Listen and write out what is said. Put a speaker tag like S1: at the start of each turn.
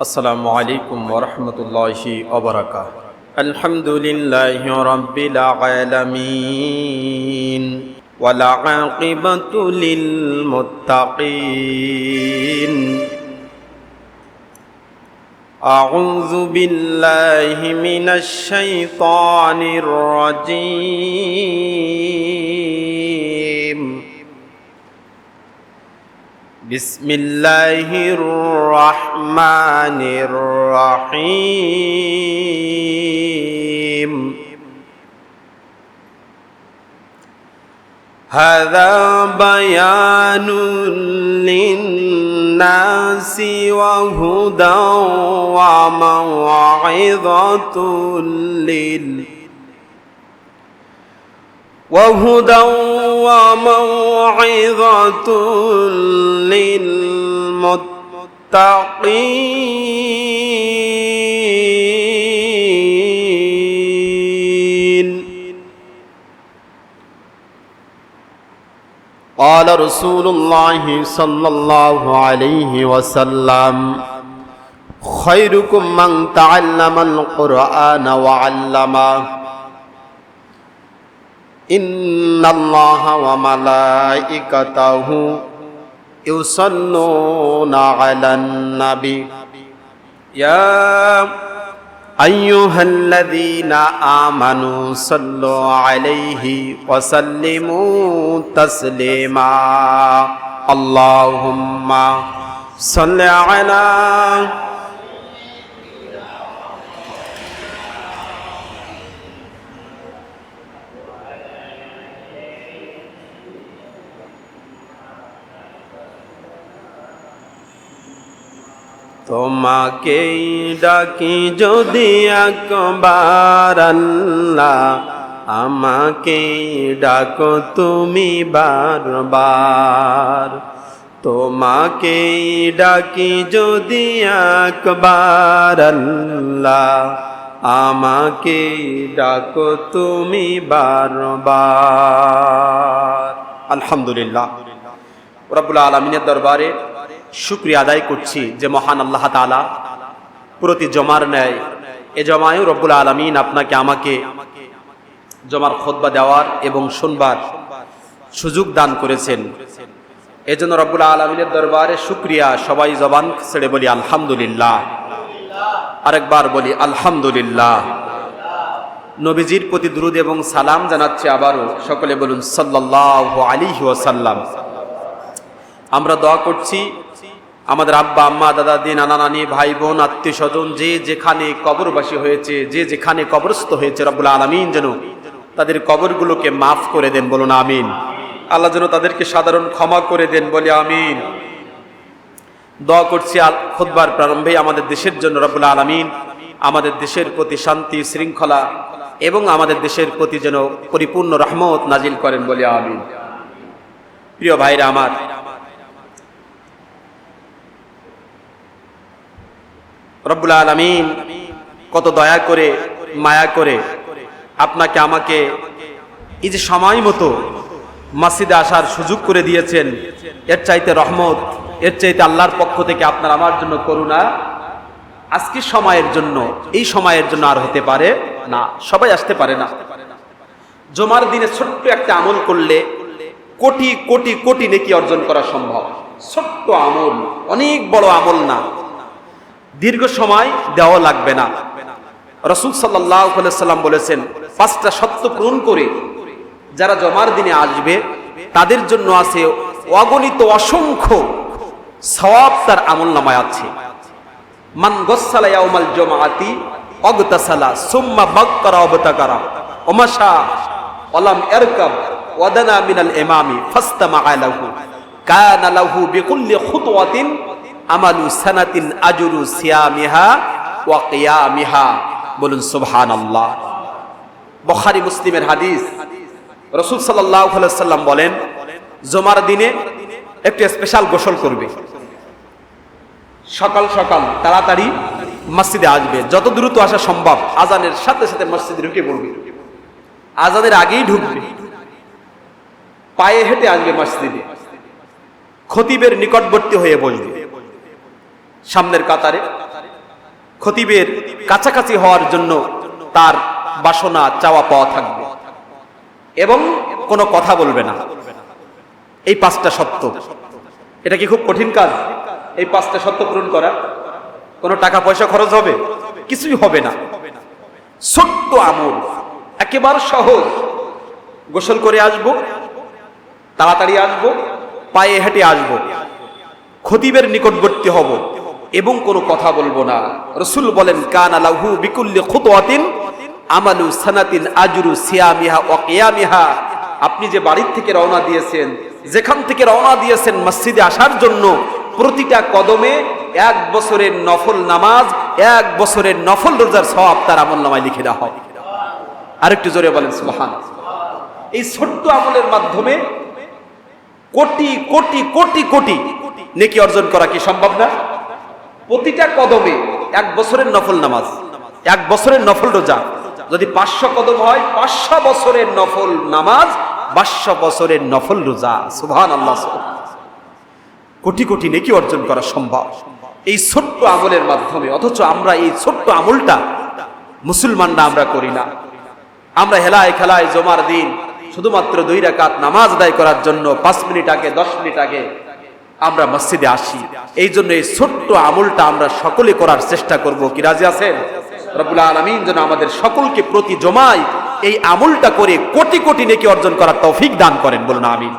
S1: السلام عليكم ورحمة الله وبركاته الحمد لله رب العالمين والعاقبة للمتقين أعوذ بالله من الشيطان الرجيم بسم الله الرحمن الرحيم. هذا بيان للناس وهدى وموعظة لل وهدى وموعظة للمتقين. قال رسول الله صلى الله عليه وسلم خيركم من تعلم القرآن وعلمه إن الله وملائكته يصلون على النبي يا أيها الذين آمنوا صلوا عليه وسلموا تسليما اللهم صل على তোমাকেই ডাকি যদি একবার আল্লাহ, আমাকেই ডাকো তুমি বারবার। তোমাকেই ডাকি যদি একবার আল্লাহ আমাকে ডাকো তুমি বারবার। আলহামদুলিল্লাহ। রব্বুল আলমিনের দরবারে শুক্রিয়া আদায় করছি যে মহান আল্লাহ তালা প্রতি জমার ন্যায়, এ জমায়ও রব্বুল আলমিন আপনাকে, আমাকে জমার খোদবা দেওয়ার এবং শুনবার সুযোগ দান করেছেন। এজন্য রব্বুল আলমিনের দরবারে শুক্রিয়া, সবাই জবান ছেড়ে বলি আলহামদুলিল্লাহ। আরেকবার বলি আলহামদুলিল্লাহ। নবীজির প্রতি দ্রুদ এবং সালাম জানাচ্ছে আবারও। সকলে বলুন সাল্লাহ আলী ওয়াসাল্লাম। আমরা দোয়া করছি আমাদের আব্বা, আম্মা, দাদা দি নানা, নানি, ভাই, বোন, আত্মীয় স্বজন, যে যেখানে কবরবাসী হয়েছে, যে যেখানে কবরস্থ হয়েছে রব্বুল আলমিন যেন তাদের কবরগুলোকে মাফ করে দেন, বলুন আমিন। আল্লাহ যেন তাদেরকে সাধারণ ক্ষমা করে দেন, বলে আমিন। দোয়া করছি খুদ্বার প্রারম্ভে আমাদের দেশের জন্য রব্বুল আলমিন, আমাদের দেশের প্রতি শান্তি, শৃঙ্খলা এবং আমাদের দেশের প্রতি যেন পরিপূর্ণ রহমত নাজিল করেন, বলে আমিন। প্রিয় ভাইরা আমার রব্বুল আলমিন কত দয়া করে, মায়া করে আপনাকে আমাকে এই যে সময় মতো মসজিদে আসার সুযোগ করে দিয়েছেন, এর চাইতে রহমত, এর চাইতে আল্লাহর পক্ষ থেকে আপনার আমার জন্য করুণা, আজকের সময়ের জন্য, এই সময়ের জন্য আর হতে পারে না, সবাই আসতে পারে না। জমার দিনে ছোট্ট একটা আমল করলে কোটি কোটি কোটি নেকি অর্জন করা সম্ভব। ছোট্ট আমল, অনেক বড় আমল না। দীর্ঘ সময় দেওয়া লাগবে না। রসুল সাল্লাম বলেছেন, পাঁচটা সত্য পূরণ করে যারা জমার দিনে আসবে, তাদের জন্য আছে অগণিত অসংখ্য সওয়াব তার আমল নামায় আছে। মান গসালা ইয়াউমাল জমাআতি অগতাসালা সুম্মা বাক্কারা অবতাকারা ওমাশা ওলাম এরকাব ওয়াদানা মিনাল ইমামি ফাস্তামা আলাহু কানা লাহু বিকুল্লি খুতওয়াতিন আমালু সানাতিন আজরু সিয়ামিহা ওয়া কিয়ামিহা। বলুন, সুবহানাল্লাহ। বুখারী মুসলিমের হাদিস। রাসূল সাল্লাম বলেন, জমার দিনে একটু স্পেশাল গোসল করবে। সকাল সকাল তাড়াতাড়ি মসজিদে আসবে। যত দ্রুত আসা সম্ভব, আজানের সাথে সাথে মসজিদে ঢুকে পড়বে। আজানের আগেই ঢুকবে। পায়ে হেঁটে আসবে মসজিদে। খতিবের নিকটবর্তী হয়ে বসবে। সামনের কাতারে। খতিবের কাছাকাছি হওয়ার জন্য তার বাসনা, চাওয়া পাওয়া থাকবে। এবং কোনো কথা বলবে না। এই পাঁচটা সত্য এটা কি খুব কঠিন কাজ? এই পাঁচটা সত্য পূরণ করা। কোনো টাকা পয়সা খরচ হবে? কিছুই হবে না। ছোট্ট আমল। একেবারে সহজ। গোসল করে আসব। তাড়াতাড়ি আসব। পায়ে হেঁটে আসব। খতিবের নিকটবর্তী হব। এবং কোনো কথা বলব না। রসুল বলেন, কান আলাহু বিকুল্লি খুতওয়াতিন আমালু সানাতিন আজরু সিয়ামিহা ও কিয়ামিহা। আপনি যে বাড়ির থেকে রওনা দিয়েছেন, যেখান থেকে রওনা দিয়েছেন মসজিদে আসার জন্য, প্রতিটা কদমে এক বছরের নফল নামাজ, এক বছরের নফল রোজার সব তার আমল নামায় লিখে দেওয়া হবে আরেকটু জোরে বলেন সুবহান এই ছোট্ট আমলের মাধ্যমে কোটি কোটি কোটি কোটি নেকি অর্জন করা কি সম্ভব না? প্রতিটা কদমে এক বছরের নফল নামাজ, এক বছরের নফল রোজা। যদি পাঁচশো কদম হয়, পাঁচশো বছরের নফল নামাজ, পাঁচশো বছরের নফল রোজা। সুবহান আল্লাহ কোটি কোটি নেকি অর্জন করা সম্ভব। এই ছোট্ট আমলের মাধ্যমে, অথচ আমরা এই ছোট্ট আমলটা মুসলমানরা আমরা করি না। আমরা হেলায় খেলায় জমার দিন, শুধুমাত্র দুই রাকাত নামাজ আদায় করার জন্য পাঁচ মিনিট আগে, দশ মিনিট আগে আমরা মসজিদে আসি। এই জন্য এই ছোট্ট আমলটা আমরা সকলে করার চেষ্টা করব। কি রাজি আছেন? রবুল্লা আলমিন যেন আমাদের সকলকে প্রতি জমায় এই আমলটা করে কোটি কোটি নেকি অর্জন করার তৌফিক দান করেন। বলুন, আমিন।